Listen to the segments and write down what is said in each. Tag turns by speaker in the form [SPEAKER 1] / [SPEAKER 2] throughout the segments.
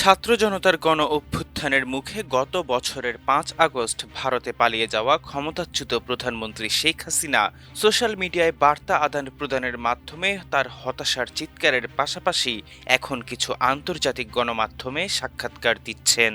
[SPEAKER 1] ছাত্র জনতার গণ অভ্যুত্থানের মুখে গত বছরের পাঁচ আগস্ট ভারতে পালিয়ে যাওয়া ক্ষমতাচ্যুত প্রধানমন্ত্রী শেখ হাসিনা সোশ্যাল মিডিয়ায় বার্তা আদান প্রদানের মাধ্যমে তার হতাশার চিৎকারের পাশাপাশি এখন কিছু আন্তর্জাতিক গণমাধ্যমে সাক্ষাৎকার দিচ্ছেন।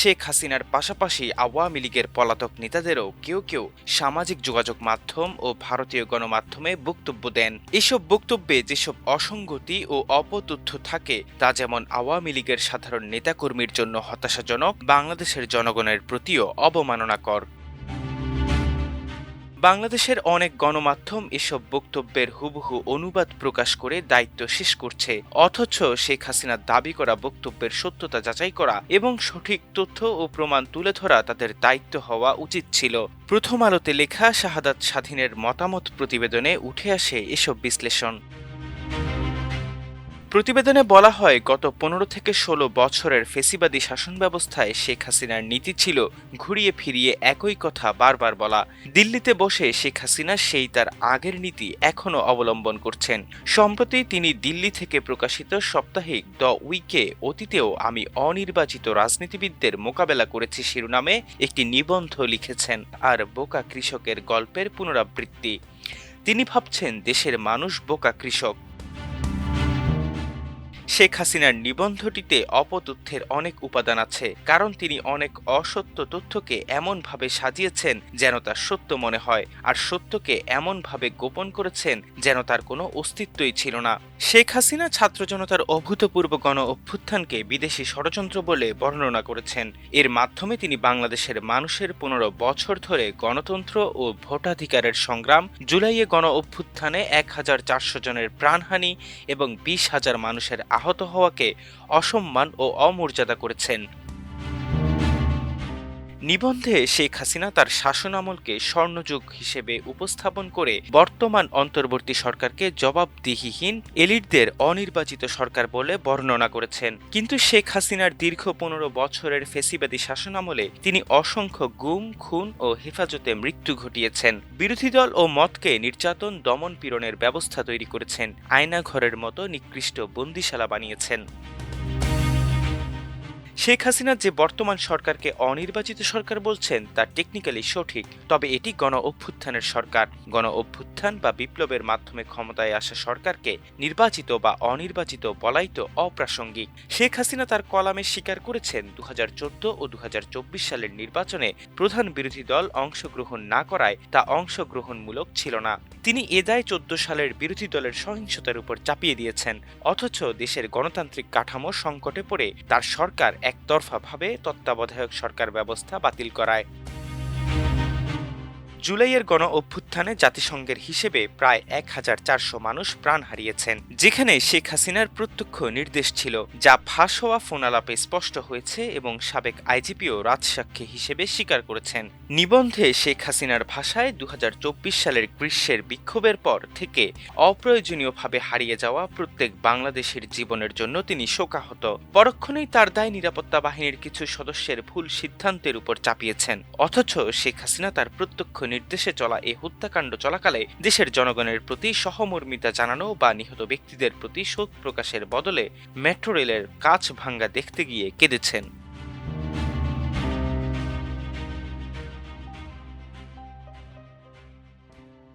[SPEAKER 1] শেখ হাসিনার পাশাপাশি আওয়ামী লীগের পলাতক নেতাদেরও কেউ কেউ সামাজিক যোগাযোগ মাধ্যম ও ভারতীয় গণমাধ্যমে বক্তব্য দেন। এসব বক্তব্যে যেসব অসঙ্গতি ও অপতথ্য থাকে, তা যেমন আওয়ামী লীগের সাধারণ নেতাকর্মীর জন্য হতাশাজনক বাংলাদেশের জনগণের প্রতিও অবমাননাকর। বাংলাদেশের অনেক গণমাধ্যম এসব বক্তব্যের হুবহু অনুবাদ প্রকাশ করে দায়িত্ব শেষ করছে, অথচ শেখ হাসিনার দাবি করা বক্তব্যের সত্যতা যাচাই করা এবং সঠিক তথ্য ও প্রমাণ তুলে ধরা তাদের দায়িত্ব হওয়া উচিত ছিল। প্রথম আলোতে লেখা শাহাদাত স্বাধীনের মতামত প্রতিবেদনে উঠে আসে এসব বিশ্লেষণ। প্রতিবেদনে বলা হয়, গত পনেরো থেকে ষোলো বছরের ফেসিবাদী শাসন ব্যবস্থায় শেখ হাসিনার নীতি ছিল ঘুরিয়ে ফিরিয়ে একই কথা বারবার বলা। দিল্লিতে বসে শেখ হাসিনা সেই তার আগের নীতি এখনও অবলম্বন করছেন। সম্প্রতি তিনি দিল্লি থেকে প্রকাশিত সাপ্তাহিক দ্য উইকে অতীতেও আমি অনির্বাচিত রাজনীতিবিদদের মোকাবেলা করেছি শিরোনামে একটি নিবন্ধ লিখেছেন আর বোকা কৃষকের গল্পের পুনরাবৃত্তি। তিনি ভাবছেন, দেশের মানুষ বোকা কৃষক। শেখ হাসিনার নিবন্ধটিতে অপতথ্যের অনেক উপাদান আছে, কারণ তিনি অনেক অসত্য তথ্যকে এমনভাবে সাজিয়েছেন যেন তার সত্য মনে হয়, আর সত্যকে এমনভাবে গোপন করেছেন যেন তার কোনো অস্তিত্বই ছিল না। শেখ হাসিনা ছাত্র জনতার অভূতপূর্ব গণ অভ্যুত্থানকে বিদেশি ষড়যন্ত্র বলে বর্ণনা করেছেন। এর মাধ্যমে তিনি বাংলাদেশের মানুষের পনেরো বছর ধরে গণতন্ত্র ও ভোটাধিকারের সংগ্রাম, জুলাইয়ে গণ অভ্যুত্থানে এক হাজার চারশো জনের প্রাণহানি এবং বিশ হাজার মানুষের আহত হওয়াকে অসম্মান ও অমর্যাদা করেছেন। নিবন্ধে শেখ হাসিনা তার শাসনামলকে স্বর্ণযুগ হিসেবে উপস্থাপন করে বর্তমান অন্তর্বর্তী সরকারকে জবাবদিহিহীন এলিটদের অনির্বাচিত সরকার বলে বর্ণনা করেছেন। কিন্তু শেখ হাসিনার দীর্ঘ পনেরো বছরের ফেসিবাদী শাসনামলে তিনি অসংখ্য গুম, খুন ও হেফাজতে মৃত্যু ঘটিয়েছেন। বিরোধী দল ও মতকে নির্যাতন, দমন পীড়নের ব্যবস্থা তৈরি করেছেন। আয়নাঘরের মতো নিকৃষ্ট বন্দিশালা বানিয়েছেন। শেখ হাসিনা যে বর্তমান সরকারকে অনির্বাচিত সরকার বলছেন, তা টেকনিক্যালি সঠিক, তবে এটি গণ অভ্যুত্থানের সরকার। গণ অভ্যুত্থান বা বিপ্লবের মাধ্যমে ক্ষমতায় আসা সরকারকে নির্বাচিত বা অনির্বাচিত বলাই তো অপ্রাসঙ্গিক। শেখ হাসিনা তার কলামে স্বীকার করেছেন দু হাজার চোদ্দ ও দু হাজার চব্বিশ সালের নির্বাচনে প্রধান বিরোধী দল অংশগ্রহণ না করায় তা অংশগ্রহণমূলক ছিল না। তিনি এদায় চোদ্দ সালের বিরোধী দলের সহিংসতার উপর চাপিয়ে দিয়েছেন, অথচ দেশের গণতান্ত্রিক কাঠামো সংকটে পড়ে তার সরকার একতরফাভাবে তত্ত্বাবধায়ক সরকার ব্যবস্থা বাতিল করায়। জুলাইয়ের গণ অভ্যুত্থানে জাতিসংঘের হিসেবে প্রায় এক হাজার চারশো মানুষ প্রাণ হারিয়েছেন, যেখানে শেখ হাসিনার প্রত্যক্ষ নির্দেশ ছিল, যা ফাঁস হওয়া ফোনালাপে স্পষ্ট হয়েছে এবং সাবেক আইজিপিও রাজসাক্ষী হিসেবে স্বীকার করেছেন। নিবন্ধে শেখ হাসিনার ভাষায় দু হাজার চব্বিশ সালের গ্রীষ্মের বিক্ষোভের পর থেকে অপ্রয়োজনীয়ভাবে হারিয়ে যাওয়া প্রত্যেক বাংলাদেশের জীবনের জন্য তিনি শোকাহত। পরক্ষণেই তার দায় নিরাপত্তা বাহিনীর কিছু সদস্যের ভুল সিদ্ধান্তের উপর চাপিয়েছেন, অথচ শেখ হাসিনা তার প্রত্যক্ষ নির্দেশে চলা এই হত্যাকাণ্ড চলাকালে দেশের জনগণের প্রতি সহমর্মিতা জানানো বা নিহত ব্যক্তিদের প্রতি শোক প্রকাশের বদলে মেট্রো রেলের কাজ ভাঙ্গা দেখতে গিয়ে কেঁদেছেন।